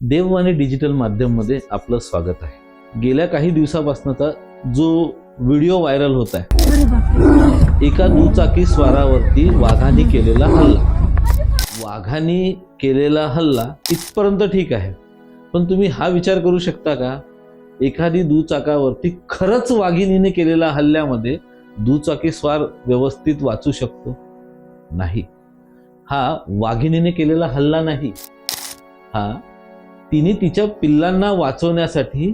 देववाणी डिजिटल माध्यममध्ये आपलं स्वागत आहे. गेल्या काही दिवसापासूनचा जो व्हिडिओ व्हायरल होत आहे एका दुचाकी स्वारावरती वाघाने केलेला हल्ला. वाघाने केलेला हल्ला इथपर्यंत ठीक आहे. पण तुम्ही हा विचार करू शकता का? एखादी दुचाकावरती खरंच वाघिणीने केलेल्या हल्ल्यामध्ये दुचाकी स्वार व्यवस्थित वाचू शकतो? नाही. हा वाघिणीने केलेला हल्ला नाही. हा तिने तिच्या पिल्लांना वाचवण्यासाठी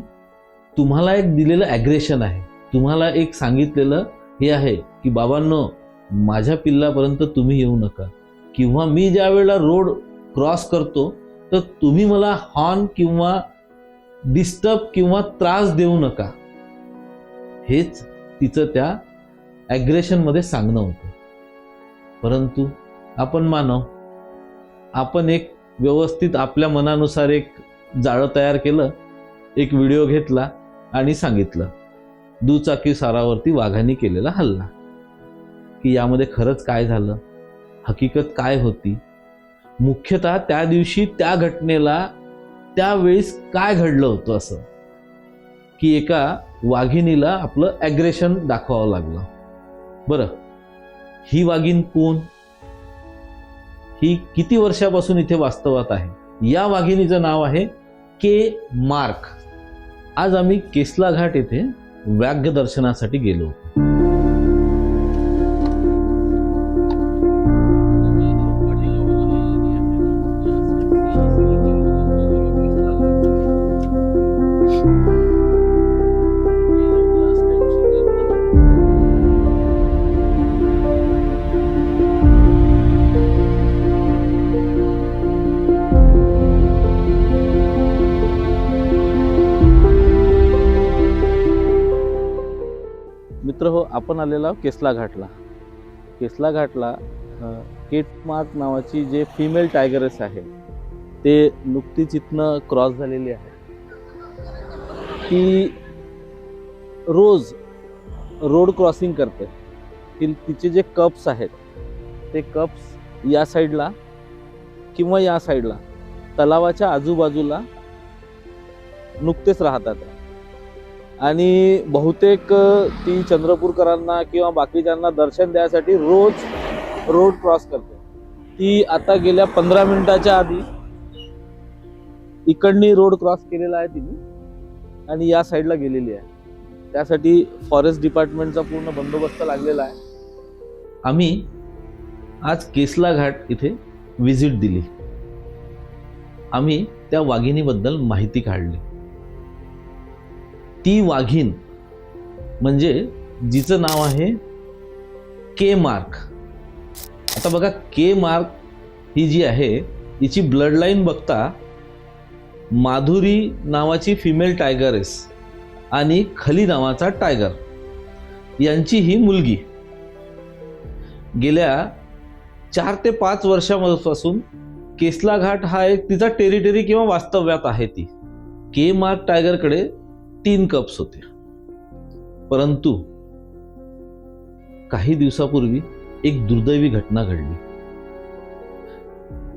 तुम्हाला एक दिलेलं ॲग्रेशन आहे. तुम्हाला एक सांगितलेलं हे आहे की बाबांनो माझ्या पिल्लापर्यंत तुम्ही येऊ नका. किंवा मी ज्या वेळेला रोड क्रॉस करतो तर तुम्ही मला हॉर्न किंवा डिस्टर्ब किंवा त्रास देऊ नका. हेच तिचं त्या ॲग्रेशनमध्ये सांगणं होतं. परंतु आपण मानव आपण एक व्यवस्थित आपल्या मनानुसार एक जाळं तयार केलं एक व्हिडिओ घेतला आणि सांगितलं दुचाकी सारावरती वाघांनी केलेला हल्ला. की यामध्ये खरंच काय झालं? हकीकत काय होती? मुख्यतः त्या दिवशी त्या घटनेला त्यावेळेस काय घडलं होतं असं? की एका वाघिणीला आपलं ॲग्रेशन दाखवावं लागलं. बरं ही वाघीण कोण? ही किती वर्षापासून इथे वास्तवात आहे? या वाघिणीचं नाव आहे के मार्क. आज आम्ही केसला घाट येथे व्याघ्य दर्शनासाठी गेलो होतो. मित्र हो आपण आलेला केसला घाटला. केसला घाटला केटमार्क नावाची जे फिमेल टायगरस आहे ते नुकतीच इथनं क्रॉस झालेली आहे. ती रोज रोड क्रॉसिंग करते. ती तिचे जे कप्स आहेत ते कप्स या साईडला किंवा या साईडला तलावाच्या आजूबाजूला नुकतेच राहतात. आणि बहुतेक ती चंद्रपूरकरांना किंवा बाकीच्यांना दर्शन द्यायसाठी रोज रोड क्रॉस करते. ती आता गेल्या पंधरा मिनिटाच्या आधी इकडनी रोड क्रॉस केलेला आहे तिने आणि या साईडला गेलेली आहे. त्यासाठी फॉरेस्ट डिपार्टमेंटचा पूर्ण बंदोबस्त लागलेला आहे. आम्ही आज केसला घाट इथे व्हिजिट दिली. आम्ही त्या वाघिणीबद्दल माहिती काढली. ती वाघीण. म्हणजे जिचं नाव आहे के मार्क. आता बघा के मार्क ही जी आहे हिची ब्लडलाईन बघता माधुरी नावाची फिमेल टायगरेस आणि खली नावाचा टायगर यांची ही मुलगी. गेल्या चार ते पाच वर्षापासून केसला घाट हा एक तिचा टेरिटरी किंवा वास्तव्यात आहे ती. के मार्क टायगरकडे तीन कप्स होते. परंतु काही दिवसापूर्वी एक दुर्दैवी घटना घडली.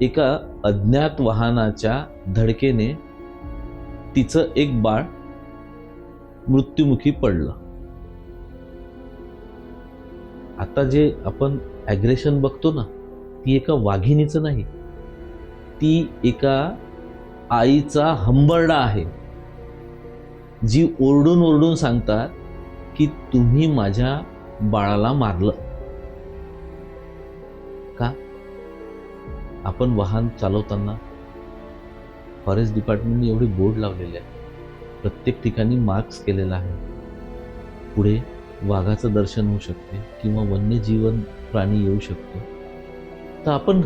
एका अज्ञात वाहनाच्या धडकेने तिचं एक बाळ मृत्युमुखी पडलं. आता जे आपण ॲग्रेशन बघतो ना ती एका वाघिणीचं नाही. ती एका आईचा हंबरडा आहे. जी ओरडून ओरडून सांगतात की तुम्ही माझ्या बाळाला मारलं. का? आपण वाहन चालवताना फॉरेस्ट डिपार्टमेंटने एवढे बोर्ड लावलेले आहे. प्रत्येक ठिकाणी मार्क्स केलेला आहे. पुढे वाघाचं दर्शन होऊ शकते किंवा वन्यजीवन प्राणी येऊ शकतो. तर आपण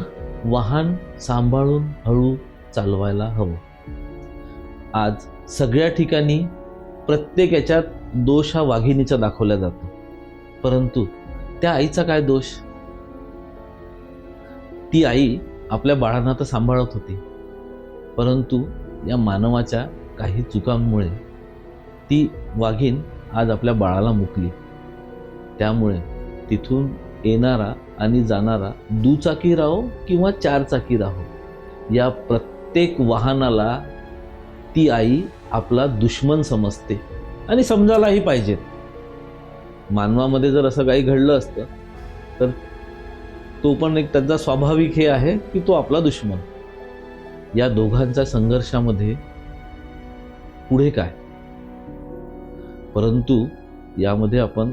वाहन सांभाळून हळू चालवायला हवं. आज सगळ्या ठिकाणी प्रत्येक याच्यात दोष हा वाघिणीचा दाखवला जातो. परंतु त्या आईचा काय दोष? ती आई आपल्या बाळांना तर सांभाळत होती. परंतु या मानवाच्या काही चुकांमुळे ती वाघीण आज आपल्या बाळाला मुकली. त्यामुळे तिथून येणारा आणि जाणारा दुचाकी राहो किंवा चारचाकी राहो या प्रत्येक वाहनाला ती आई आपला दुश्मन समजते आणि समजायलाही पाहिजे. मानवामध्ये जर असं काही घडलं असतं तर तो पण एक त्यांचा स्वाभाविक हे आहे की तो आपला दुश्मन. या दोघांच्या संघर्षामध्ये पुढे काय? परंतु यामध्ये आपण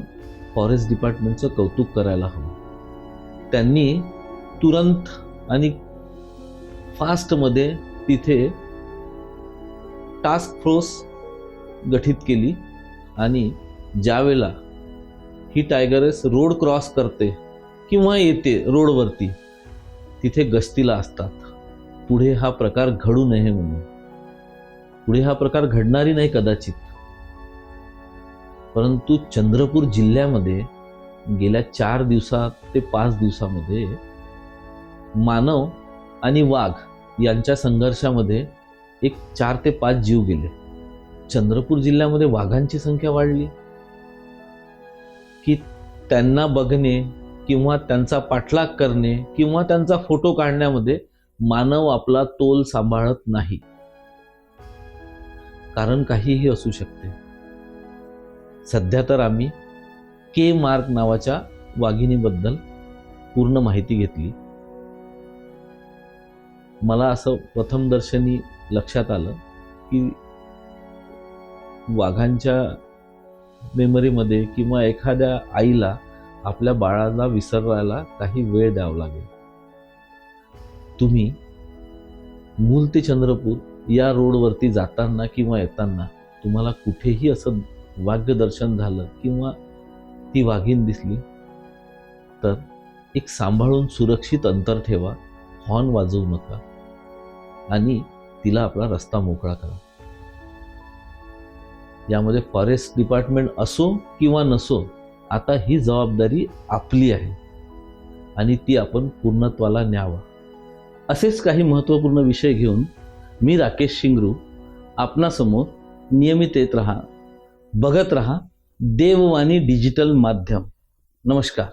फॉरेस्ट डिपार्टमेंटचं कौतुक करायला हवं. त्यांनी तुरंत आणि फास्टमध्ये तिथे टास्क फोर्स गठीत केली आणि ज्यावेळेला ही टायगरस रोड क्रॉस करते किंवा येते रोडवरती तिथे गस्तीला असतात. पुढे हा प्रकार घडू नये म्हणून. पुढे हा प्रकार घडणारी नाही कदाचित. परंतु चंद्रपूर जिल्ह्यामध्ये गेल्या चार दिवसात ते पाच दिवसामध्ये मानव आणि वाघ यांच्या संघर्षामध्ये एक चार ते पाच जीव गेले. चंद्रपूर जिल्ह्यामध्ये वाघांची संख्या वाढली. की त्यांना बघणे किंवा त्यांचा पाठलाग करणे किंवा त्यांचा फोटो काढण्यामध्ये मानव आपला तोल सांभाळत नाही. कारण काहीही असू शकते. सध्या तर आम्ही के मार्क नावाच्या वाघिणीबद्दल पूर्ण माहिती घेतली. मला असं प्रथमदर्शनी लक्षात आलं की वाघांच्या मेमरीमध्ये किंवा एखाद्या आईला आपल्या बाळाला विसरायला काही वेळ द्यावा लागेल. तुम्ही मूल ते चंद्रपूर या रोडवरती जाताना किंवा येताना तुम्हाला कुठेही असं वाघ्यदर्शन झालं किंवा ती वाघीण दिसली तर एक सांभाळून सुरक्षित अंतर ठेवा हॉर्न वाजवू नका. आणि तिला आपला रस्ता मोकळा करा. यामध्ये फॉरेस्ट डिपार्टमेंट असो किंवा नसो आता ही जबाबदारी आपली आहे आणि ती आपण पूर्णत्वाला न्यावा. असेच काही महत्त्वपूर्ण विषय घेऊन मी राकेश शिंगरू आपणासमोर नियमित येत राहा बघत राहा देववाणी डिजिटल माध्यम. नमस्कार.